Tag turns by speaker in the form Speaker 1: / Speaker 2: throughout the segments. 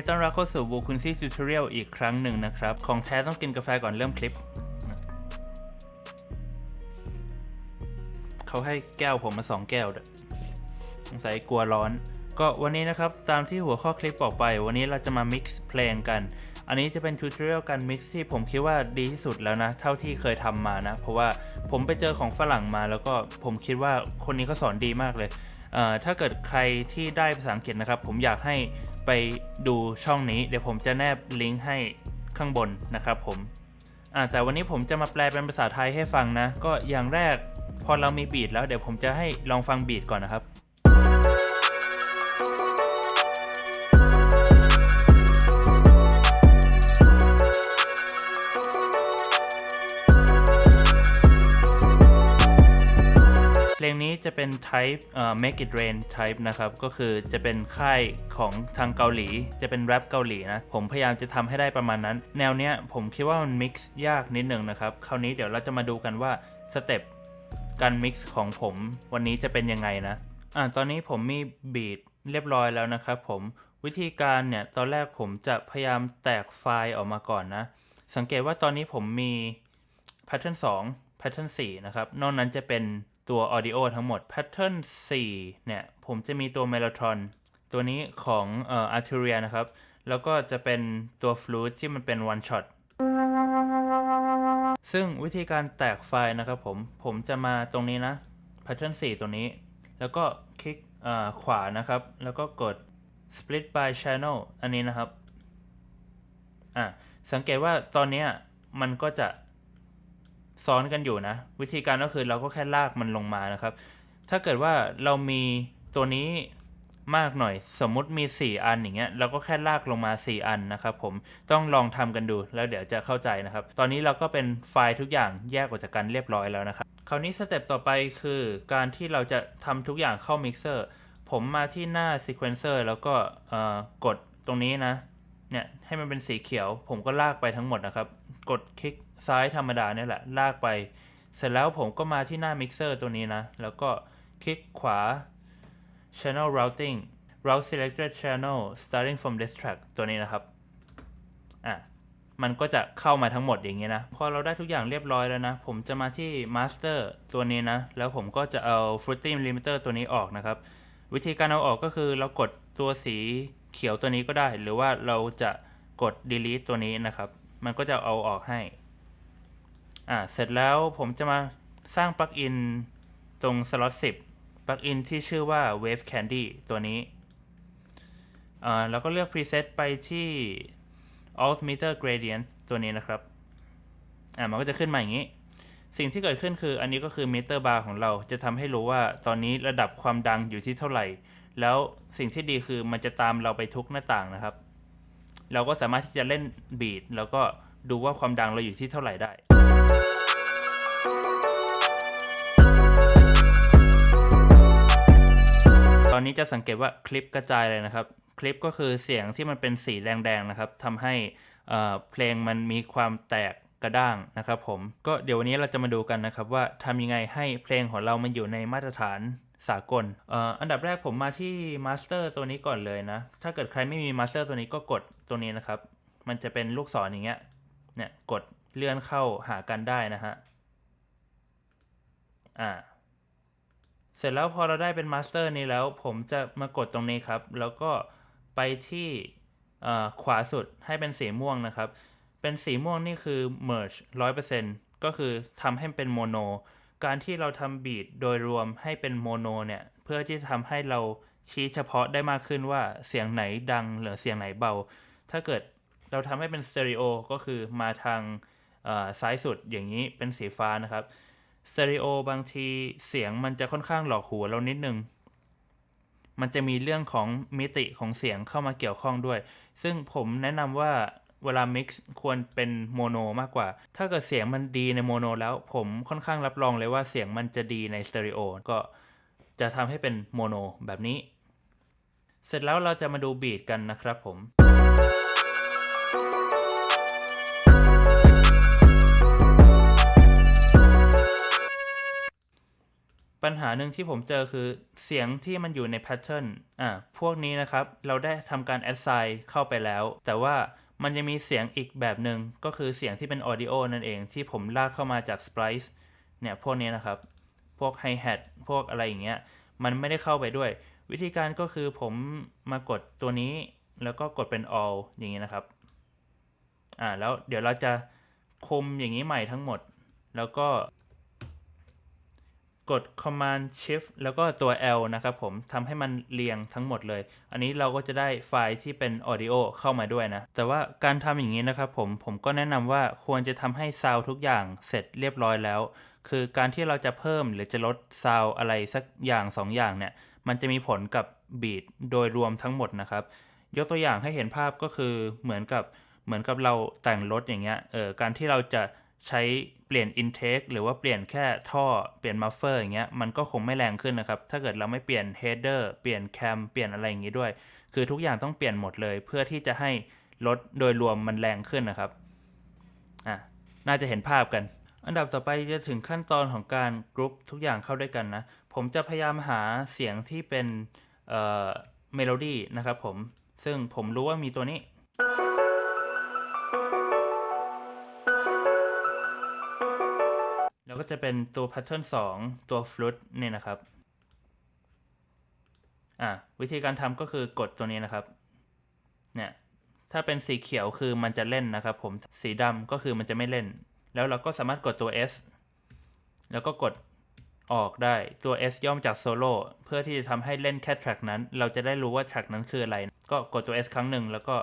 Speaker 1: วัสดีครับยินดีต้อนรับเข้าสู่บูคุณซี่ทิวทอเรียลอีกครั้งหนึ่งนะครับ ของแท้ต้องกินกาแฟก่อนเริ่มคลิป เขาให้แก้วผมมาสองแก้วด้วยสงสัยกลัวร้อน ก็วันนี้นะครับ ตามที่หัวข้อคลิปบอกไป วันนี้เราจะมา mix เพลงกัน อันนี้จะเป็นทูตอเรียลการ mix ที่ผมคิดว่าดีที่สุดแล้วนะ เท่าที่เคยทำมานะ เพราะว่าผมไปเจอของฝรั่งมาแล้วก็ผมคิดว่าคนนี้เขาสอนดีมากเลย ถ้าเกิดใครที่ได้ภาษาอังกฤษนะครับ ผมอยากให้ไปดูช่องนี้ เดี๋ยวผมจะแนบลิงก์ให้ข้างบนนะครับผมแต่วันนี้ผมจะมาแปลเป็นภาษาไทยให้ฟังนะ ก็อย่างแรกพอเรามีบีทแล้วเดี๋ยวผมจะให้ลองฟังบีทก่อนนะครับ เป็น type เอ่อ make it rain type นะครับ ก็คือจะเป็นค่ายของทางเกาหลี จะเป็นแรปเกาหลีนะ ผมพยายามจะทำให้ได้ประมาณนั้น แนวเนี้ยผมคิดว่ามัน mix ยากนิดหนึ่งนะครับ คราวนี้เดี๋ยวเราจะมาดูกันว่าสเต็ปการ mix ของผมวันนี้จะเป็นยังไงนะ อ่าตอนนี้ผมมีบีทเรียบร้อยแล้วนะครับผมวิธีการเนี่ย ตอนแรกผมจะพยายามแตกไฟล์ออกมาก่อนนะ สังเกตว่าตอนนี้ผมมี Pattern 2 Pattern 4 นะครับ นอกนั้นจะเป็น ตัว Audio ทั้งหมด Pattern 4เนี่ย ผมจะมีตัว Mellotron ตัวนี้ของเอ่อ Arturia นะครับ แล้วก็จะเป็นตัว Flute ที่มันเป็น One Shot ซึ่งวิธีการแตกไฟล์นะครับผม ผมจะมาตรงนี้นะ Pattern 4ตัวนี้ แล้วก็คลิกอ่าขวานะครับ แล้วก็กด Split by Channel อันนี้นะครับ อะ สังเกตว่าตอนเนี้ยมันก็จะ ซ้อนกันอยู่นะ วิธีการก็คือเราก็แค่ลากมันลงมานะครับ ถ้าเกิดว่าเรามีตัวนี้มากหน่อย สมมุติมี 4 อันอย่างเงี้ยเราก็แค่ลากลงมา 4 อันนะครับผมต้องลองทำกันดูแล้วเดี๋ยวจะเข้าใจนะครับ ตอนนี้เราก็เป็นไฟล์ทุกอย่างแยกออกจากกันเรียบร้อยแล้วนะครับคราวนี้สเต็ปต่อไปคือการที่เราจะทำทุกอย่างเข้ามิกเซอร์ผมมาที่หน้า sequencer แล้วก็เอ่อกดตรงนี้นะเนี่ยให้มันเป็นสีเขียว ผมก็ลากไปทั้งหมดนะครับ กดคลิก ซ้ายธรรมดาเนี่ยแหละลากไป เสร็จแล้วผมก็มาที่หน้ามิกเซอร์ตัวนี้นะ แล้วก็คลิกขวา channel routing route selected channel starting from this track ตัวนี้นะครับ อะ มันก็จะเข้ามาทั้งหมดอย่างเงี้ยนะ พอเราได้ทุกอย่างเรียบร้อยแล้วนะ ผมจะมาที่ master ตัวนี้นะ แล้วผมก็จะเอา fruity limiter ตัวนี้ออกนะครับ วิธีการเอาออกก็คือเรากดตัวสีเขียวตัวนี้ก็ได้ หรือว่าเราจะกด delete ตัวนี้นะครับ มันก็จะเอาออกให้ อ่าเสร็จแล้วผมจะมาสร้างปลั๊กอินตรง slot 10ปลั๊กอินที่ชื่อว่า wave candy ตัวนี้อ่าแล้วก็เลือก preset ไปที่ altimeter gradient ตัวนี้นะครับ อ่ามันก็จะขึ้นมาอย่างนี้ สิ่งที่เกิดขึ้นคืออันนี้ก็คือมิเตอร์บาร์ของเราจะทำให้รู้ว่าตอนนี้ระดับความดังอยู่ที่เท่าไหร่ แล้วสิ่งที่ดีคือมันจะตามเราไปทุกหน้าต่างนะครับ เราก็สามารถที่จะเล่นบีทแล้วก็ดูว่าความดังเราอยู่ที่เท่าไหร่ได้ อนนี้จะสังเกตว่าคลิปกระจายเลยนะครับ คลิปก็คือเสียงที่มันเป็นสีแดงๆนะครับทำให้เพลงมันมีความแตกกระด้างนะครับผมก็เดี๋ยววันนี้เราจะมาดูกันนะครับว่าทำยังไงให้เพลงของเรามันอยู่ในมาตรฐานสากลออันดับแรกผมมาที่มาสเตอร์ตัวนี้ก่อนเลยนะ ถ้าเกิดใครไม่มีมาสเตอร์ตัวนี้ก็กดตัวนี้นะครับ มันจะเป็นลูกศรอย่างเงี้ย เนี่ยกดเลื่อนเข้าหากันได้นะฮะ อ่า เสร็จแล้วพอเราได้เป็นมาสเตอร์นี้แล้ว ผมจะมากดตรงนี้ครับ แล้วก็ไปที่ขวาสุดให้เป็นสีม่วงนะครับ เป็นสีม่วงนี่คือ merge 100%ก็คือทำให้เป็นโมโน การที่เราทำบีทโดยรวมให้เป็นโมโนเนี่ย เพื่อที่จะทำให้เราชี้เฉพาะได้มากขึ้นว่าเสียงไหนดังหรือเสียงไหนเบา ถ้าเกิดเราทำให้เป็นสเตอริโอก็คือมาทางซ้ายสุดอย่างนี้เป็นสีฟ้านะครับ สเตอริโอบางทีเสียงมันจะค่อนข้างหลอกหูเรานิดนึง มันจะมีเรื่องของมิติของเสียงเข้ามาเกี่ยวข้องด้วย ซึ่งผมแนะนำว่าเวลา mix ควรเป็นโมโนมากกว่า ถ้าเกิดเสียงมันดีในโมโนแล้วผมค่อนข้างรับรองเลยว่าเสียงมันจะดีในสเตอริโอก็จะทำให้เป็นโมโนแบบนี้ เสร็จแล้วเราจะมาดูบีทกันนะครับผม ปัญหาหนึ่งที่ผมเจอคือเสียงที่มันอยู่ในแพทเทิร์นอ่าพวกนี้นะครับ เราได้ทำการ assign เข้าไปแล้ว แต่ว่ามันจะมีเสียงอีกแบบหนึ่งก็คือเสียงที่เป็น audio นั่นเองที่ผมลากเข้ามาจาก splice เนี่ย พวกนี้นะครับ พวก hi hat พวกอะไรอย่างเงี้ย มันไม่ได้เข้าไปด้วย วิธีการก็คือผมมากดตัวนี้ แล้วก็กดเป็น all อย่างนี้นะครับ อ่าแล้วเดี๋ยวเราจะคุมอย่างนี้ใหม่ทั้งหมด แล้วก็ กด command shift แล้วก็ตัว L นะครับผมทำให้มันเรียงทั้งหมดเลย อันนี้เราก็จะได้ไฟล์ที่เป็น audio เข้ามาด้วยนะ แต่ว่าการทำอย่างนี้นะครับผม ผมก็แนะนำว่าควรจะทำให้ซาวทุกอย่างเสร็จเรียบร้อยแล้ว คือการที่เราจะเพิ่มหรือจะลดซาวอะไรสักอย่าง 2ออย่างเนี่ย มันจะมีผลกับบีทโดยรวมทั้งหมดนะครับ ยกตัวอย่างให้เห็นภาพก็คือเหมือนกับเหมือนกับเราแต่งรถอย่างเงี้ย เออการที่เราจะ ใช้เปลี่ยน intake หรือว่าเปลี่ยนแค่ท่อเปลี่ยน muffler อย่างเงี้ยมันก็คงไม่แรงขึ้นนะครับ ถ้าเกิดเราไม่เปลี่ยน header เปลี่ยน cam เปลี่ยนอะไรอย่างงี้ด้วย คือทุกอย่างต้องเปลี่ยนหมดเลย เพื่อที่จะให้รถโดยรวมมันแรงขึ้นนะครับอะน่าจะเห็นภาพกัน อันดับต่อไปจะถึงขั้นตอนของการกรุ๊ปทุกอย่างเข้าด้วยกันนะ ผมจะพยายามหาเสียงที่เป็นเอ่อเมโลดี้นะครับผมซึ่งผมรู้ว่ามีตัวนี้ ก็จะเป็นตัว pattern 2 ตัว flute เนี่ยนะครับ อะวิธีการทำก็คือกดตัวนี้นะครับ เนี่ย ถ้าเป็นสีเขียวคือมันจะเล่นนะครับ ผม สีดำก็คือมันจะไม่เล่น แล้วเราก็สามารถกดตัว S แล้วก็กดออกได้ ตัว S ย่อมจากโซโล่เพื่อที่จะทำให้เล่นแค่แทร็กนั้น เราจะได้รู้ว่าแทร็กนั้นคืออะไร ก็กดตัว S ครั้งหนึ่งแล้วก็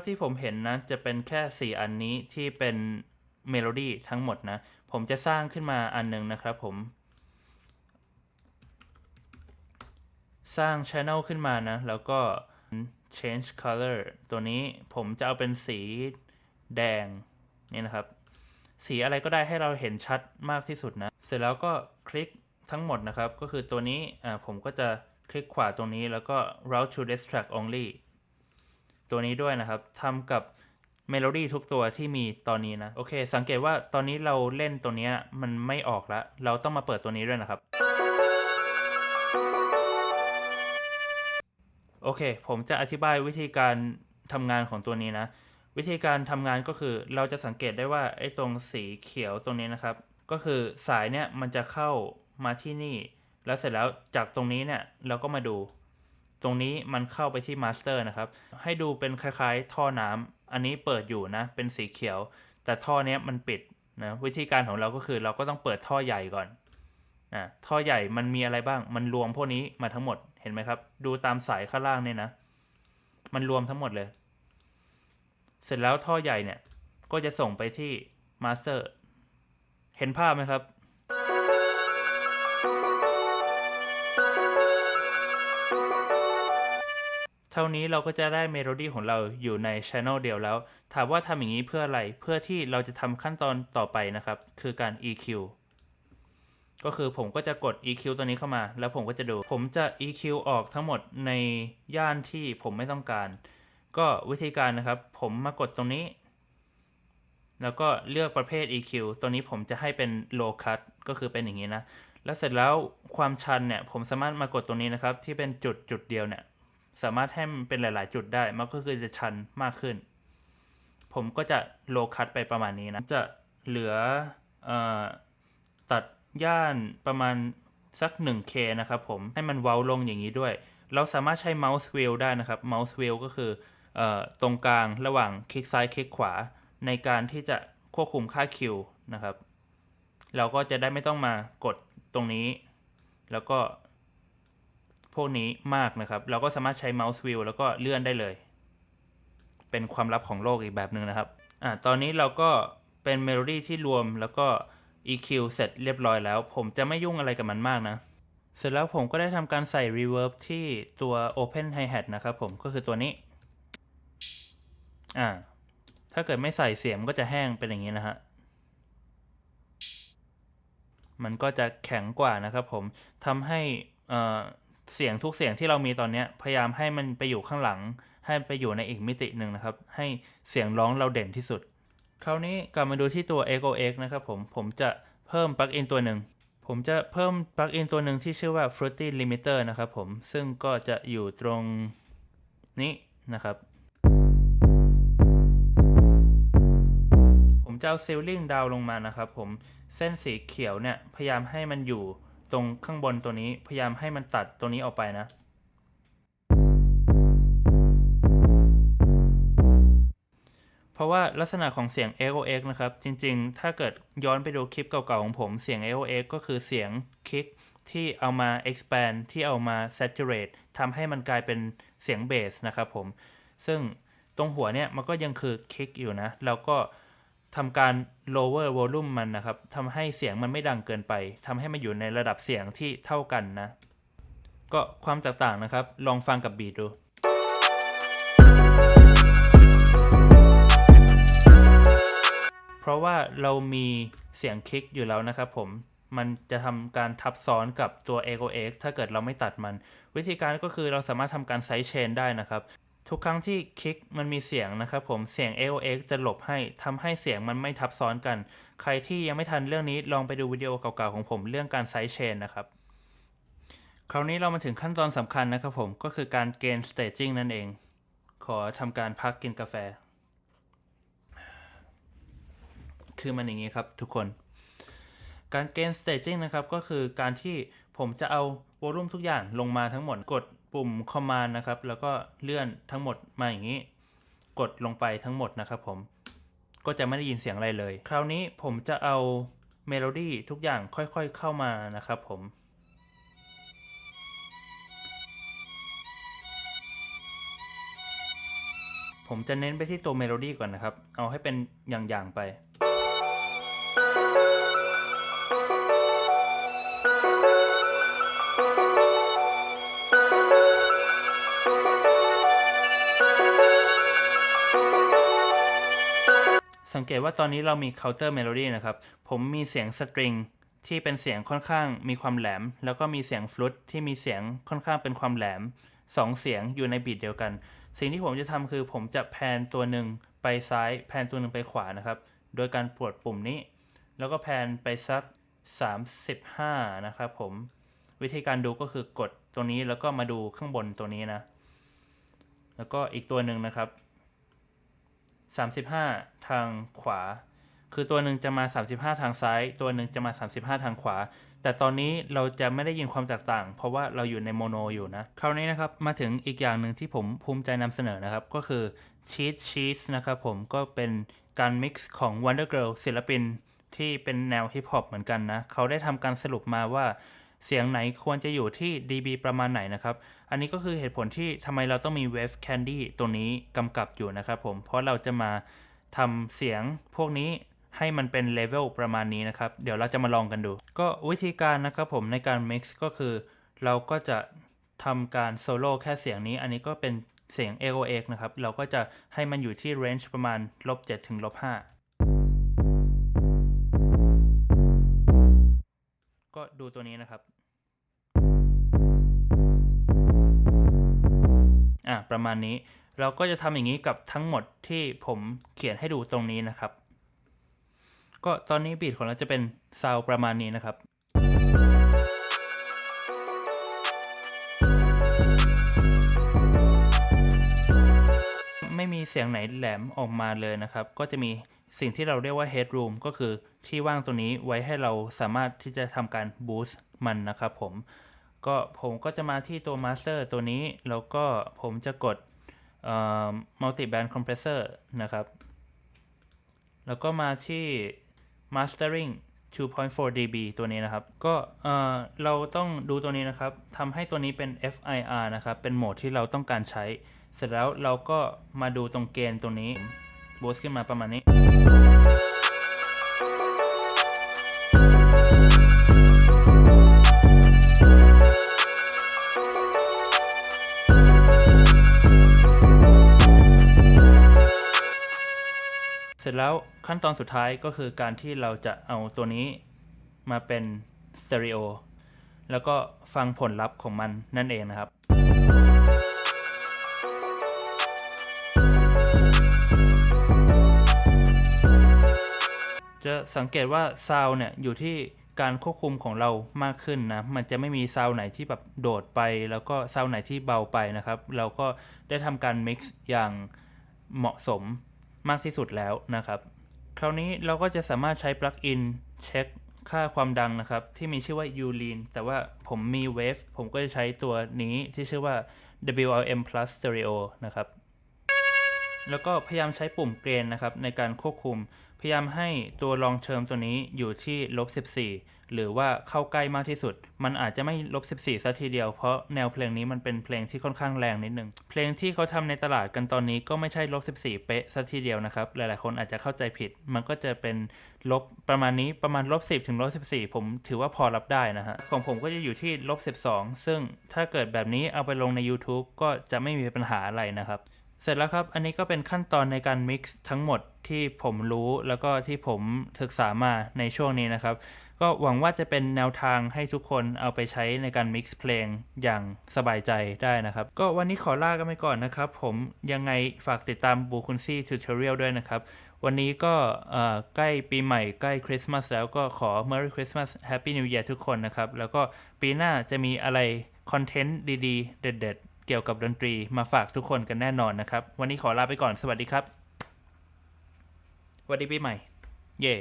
Speaker 1: ท่าที่ผมเห็นนะ จะเป็นแค่ 4 อันนี้ที่เป็นเมโลดี้ทั้งหมดนะ ผมจะสร้างขึ้นมาอันหนึงนะครับผม สร้าง Channel ขึ้นมานะ แล้วก็ change color ตัวนี้ผมจะเอาเป็นสีแดงนี่นะครับ สีอะไรก็ได้ให้เราเห็นชัดมากที่สุดนะ เสร็จแล้วก็คลิกทั้งหมดนะครับ ก็คือตัวนี้อ่าผมก็จะคลิกขวาตรงนี้แล้วก็ route to extract only ตัวนี้ด้วยนะครับทำกับเมโลดี้ทุกตัวที่มีตอนนี้นะ โอเค สังเกตว่าตอนนี้เราเล่นตัวนี้มันไม่ออกแล้ว เราต้องมาเปิดตัวนี้ด้วยนะครับ โอเค ผมจะอธิบายวิธีการทำงานของตัวนี้นะ วิธีการทำงานก็คือเราจะสังเกตได้ว่าไอ้ตรงสีเขียวตรงนี้นะครับ ก็คือสายเนี่ยมันจะเข้ามาที่นี่ แล้วเสร็จแล้วจากตรงนี้เนี่ยเราก็มาดู ตรงนี้มันเข้าไปที่มาสเตอร์นะครับ ให้ดูเป็นคล้ายๆ ท่อน้ำอันนี้เปิดอยู่นะ เป็นสีเขียว แต่ท่อเนี้ยมันปิดนะวิธีการของเราก็คือเราก็ต้องเปิดท่อใหญ่ก่อนนะท่อใหญ่มันมีอะไรบ้าง มันรวมพวกนี้มาทั้งหมดเห็นไหมครับ ดูตามสายข้างล่างเนี่ยนะ มันรวมทั้งหมดเลย เสร็จแล้วท่อใหญ่เนี่ยก็จะส่งไปที่มาสเตอร์เห็นภาพไหมครับ เท่านี้เราก็จะได้เมโลดี้ของเราอยู่ในช anel เดียวแล้ว ถามว่าทำอย่างนี้เพื่ออะไร เพื่อที่เราจะทำขั้นตอนต่อไปนะครับ คือการ EQ ก็คือผมก็จะกด EQ ตัวนี้เข้ามา แล้วผมก็จะดู ผมจะ EQ ออกทั้งหมดในย่านที่ผมไม่ต้องการ ก็วิธีการนะครับ ผมมากดตรงนี้ แล้วก็เลือกประเภท EQ ตัวนี้ผมจะให้เป็น low cut ก็คือเป็นอย่างนี้นะ แล้วเสร็จแล้วความชันเนี่ย ผมสามารถมากดตรงนี้นะครับ ที่เป็นจุดจุดเดียวเนี่ย สามารถให้มันเป็นหลาย ๆ จุดได้ มันก็คือจะชันมากขึ้น ผมก็จะโลคัตไปประมาณนี้นะ จะเหลืออตัดย่านประมาณสัก 1K นะครับผม ให้มันเว้าลงอย่างนี้ด้วย เราสามารถใช้เมาส์วีลได้นะครับ เมาส์วีลก็คือออตรงกลางระหว่างคลิกซ้ายคลิกขวา ในการที่จะควบคุมค่าคิวนะครับ เราก็จะได้ไม่ต้องมากดตรงนี้ แล้วก็ พวกนี้มากนะครับ เราก็สามารถใช้เมาส์วิวแล้วก็เลื่อนได้เลย เป็นความลับของโลกอีกแบบหนึ่งนะครับอ่าตอนนี้เราก็เป็นเมโลดี้ที่รวมแล้วก็ EQ เสร็จเรียบร้อยแล้ว ผมจะไม่ยุ่งอะไรกับมันมากนะ เสร็จแล้วผมก็ได้ทำการใส่ Reverb ที่ตัว Open Hi-Hat นะครับผมก็คือตัวนี้อ่าถ้าเกิดไม่ใส่เสียงก็จะแห้งเป็นอย่างนี้นะฮะมันก็จะแข็งกว่านะครับผมทำให้ เสียงทุกเสียงที่เรามีตอนนี้พยายามให้มันไปอยู่ข้างหลัง ให้ไปอยู่ในอีกมิติหนึ่งนะครับ ให้เสียงร้องเราเด่นที่สุด คราวนี้กลับมาดูที่ตัว Echo X นะครับผมผมจะเพิ่มปลั๊กอินตัวหนึ่งผมจะเพิ่มปลั๊กอินตัวหนึ่งที่ชื่อว่า Fruity Limiter นะครับผมซึ่งก็จะอยู่ตรงนี้นะครับ ผมจะเอาซีลลิ่งดาวลงมานะครับผมเส้นสีเขียวเนี่ยพยายามให้มันอยู่ ตรงข้างบนตัวนี้พยายามให้มันตัดตัวนี้ออกไปนะ เพราะว่าลักษณะของเสียง AOX นะครับ จริงๆ ถ้าเกิดย้อนไปดูคลิปเก่าๆของผมเสียง AOX ก็คือเสียงคลิกที่เอามา expand ที่เอามา saturate ทำให้มันกลายเป็นเสียงเบสนะครับผม ซึ่งตรงหัวเนี่ยมันก็ยังคือคลิกอยู่นะ แล้วก็ ทำการ lower volume มันนะครับทำให้เสียงมันไม่ดังเกินไปทำให้มันอยู่ในระดับเสียงที่เท่ากันนะ ก็ความแตกต่างนะครับ ลองฟังกับบีทดูเพราะว่าเรามีเสียงคลิกอยู่แล้วนะครับผม มันจะทำการทับซ้อนกับตัว Echo X ถ้าเกิดเราไม่ตัดมัน วิธีการก็คือเราสามารถทำการไซด์เชนได้นะครับ ทุกครั้งที่คลิกมันมีเสียงนะครับผมเสียง Echo X จะหลบให้ทำให้เสียงมันไม่ทับซ้อนกัน ใครที่ยังไม่ทันเรื่องนี้ลองไปดูวิดีโอเก่าๆของผมเรื่องการไซด์เชนนะครับ คราวนี้เรามาถึงขั้นตอนสำคัญนะครับผมก็คือการเกณฑ์ staging นั่นเอง ขอทำการพักกินกาแฟ คือมันอย่างนี้ครับทุกคน การเกณฑ์ staging นะครับก็คือการที่ผมจะเอาวอลุ่มทุกอย่างลงมาทั้งหมดกด ปุ่ม command นะครับ แล้วก็เลื่อนทั้งหมดมาอย่างนี้ กดลงไปทั้งหมดนะครับผมก็จะไม่ได้ยินเสียงอะไรเลย คราวนี้ผมจะเอาเมโลดี้ทุกอย่างค่อยๆเข้ามานะครับผมผมจะเน้นไปที่ตัวเมโลดี้ก่อนนะครับ เอาให้เป็นอย่างๆไป สังเกตว่าตอนนี้เรามี counter melody นะครับ ผมมีเสียงสตริงที่เป็นเสียงค่อนข้างมีความแหลม แล้วก็มีเสียงฟลุตที่มีเสียงค่อนข้างเป็นความแหลมสองเสียงอยู่ในบีทเดียวกัน สิ่งที่ผมจะทำคือผมจะแพนตัวหนึ่งไปซ้ายแพนตัวหนึ่งไปขวานะครับ โดยการปวดปุ่มนี้ แล้วก็แพนไปสัก 35 นะครับผม วิธีการดูก็คือกดตัวนี้แล้วก็มาดูข้างบนตัวนี้นะ แล้วก็อีกตัวหนึ่งนะครับ 35 ทางขวา คือตัวหนึ่งจะมา 35 ทางซ้าย ตัวหนึ่งจะมา 35 ทางขวา แต่ตอนนี้เราจะไม่ได้ยินความแตกต่าง เพราะว่าเราอยู่ในโมโนอยู่นะ คราวนี้นะครับมาถึงอีกอย่างหนึ่งที่ผมภูมิใจนำเสนอนะครับ ก็คือ Cheat Sheets นะครับผมก็เป็นการมิกซ์ของ Wonder Girl ศิลปินที่เป็นแนวฮิปฮอปเหมือนกันนะ เขาได้ทำการสรุปมาว่าเสียงไหนควรจะอยู่ที่ dB ประมาณไหนนะครับ อันนี้ก็คือเหตุผลที่ทำไมเราต้องมี Wave Candy ตัวนี้กำกับอยู่นะครับผม เพราะเราจะมาทำเสียงพวกนี้ให้มันเป็นเลเวลประมาณนี้นะครับ เดี๋ยวเราจะมาลองกันดู ก็วิธีการนะครับผมในการ mix ก็คือเราก็จะทำการโซโล่แค่เสียงนี้ อันนี้ก็เป็นเสียง AOX นะครับ เราก็จะให้มันอยู่ที่ range ประมาณลบ7ถึงลบ5ก็ดูตัวนี้นะครับ อะประมาณนี้ เราก็จะทำอย่างนี้กับทั้งหมดที่ผมเขียนให้ดูตรงนี้นะครับ ก็ตอนนี้บีทของเราจะเป็นซาวประมาณนี้นะครับไม่มีเสียงไหนแหลมออกมาเลยนะครับ ก็จะมีสิ่งที่เราเรียกว่า headroom ก็คือที่ว่างตรงนี้ไว้ให้เราสามารถที่จะทำการ boost มันนะครับผม ก็ผมก็จะมาที่ตัว master ตัวนี้ แล้วก็ผมจะกด multi band compressor นะครับ แล้วก็มาที่ mastering 2.4 dB ตัวนี้นะครับ ก็เอ่อเราต้องดูตัวนี้นะครับทำให้ตัวนี้เป็น FIR นะครับ เป็นโหมดที่เราต้องการใช้ เสร็จแล้วเราก็มาดูตรงเกณฑ์ตรงนี้บูสต์ขึ้นมาประมาณนี้ แล้วขั้นตอนสุดท้ายก็คือการที่เราจะเอาตัวนี้มาเป็นสเตอริโอแล้วก็ฟังผลลัพธ์ของมันนั่นเองนะครับ จะสังเกตว่าซาวเนี่ยอยู่ที่การควบคุมของเรามากขึ้นนะ มันจะไม่มีซาวไหนที่แบบโดดไป แล้วก็ซาวไหนที่เบาไปนะครับ เราก็ได้ทำการ mix อย่างเหมาะสม มากที่สุดแล้วนะครับ คราวนี้เราก็จะสามารถใช้ปลั๊กอินเช็คค่าความดังนะครับ ที่มีชื่อว่า u l e a n แต่ว่าผมมี Wave ผมก็จะใช้ตัวนี้ที่ชื่อว่า WLM Plus Stereo นะครับ แล้วก็พยายามใช้ปุ่มเกรนนะครับในการควบคุม พยายามให้ตัวลองเทอมตัวนี้อยู่ที่ลบ14 หรือว่าเข้าใกล้มากที่สุด มันอาจจะไม่ลบ14ซะทีเดียว เพราะแนวเพลงนี้มันเป็นเพลงที่ค่อนข้างแรงนิดนึง เพลงที่เขาทำในตลาดกันตอนนี้ก็ไม่ใช่ลบ14เป๊ะซะทีเดียวนะครับ หลายๆ คนอาจจะเข้าใจผิด มันก็จะเป็นลบประมาณนี้ประมาณลบ10ถึงลบ14 ผมถือว่าพอรับได้นะฮะ ของผมก็จะอยู่ที่ลบ12 ซึ่งถ้าเกิดแบบนี้เอาไปลงใน YouTube ก็จะไม่มีปัญหาอะไรนะครับ เสร็จแล้วครับ อันนี้ก็เป็นขั้นตอนในการ mix ทั้งหมดที่ผมรู้แล้วก็ที่ผมศึกษามาในช่วงนี้นะครับ ก็หวังว่าจะเป็นแนวทางให้ทุกคนเอาไปใช้ในการ mix เพลงอย่างสบายใจได้นะครับ ก็วันนี้ขอลากันไปก่อนนะครับ ผมยังไงฝากติดตามบูคุนซี่ทูตอเรียลด้วยนะครับ วันนี้ก็ใกล้ปีใหม่ใกล้คริสต์มาสแล้วก็ขอ Merry Christmas Happy New Year ทุกคนนะครับ แล้วก็ปีหน้าจะมีอะไรคอนเทนต์ดีๆ เด็ด ๆ เกี่ยวกับดนตรีมาฝากทุกคนกันแน่นอนนะครับ วันนี้ขอลาไปก่อนสวัสดีครับสวัสดีปีใหม่ เย่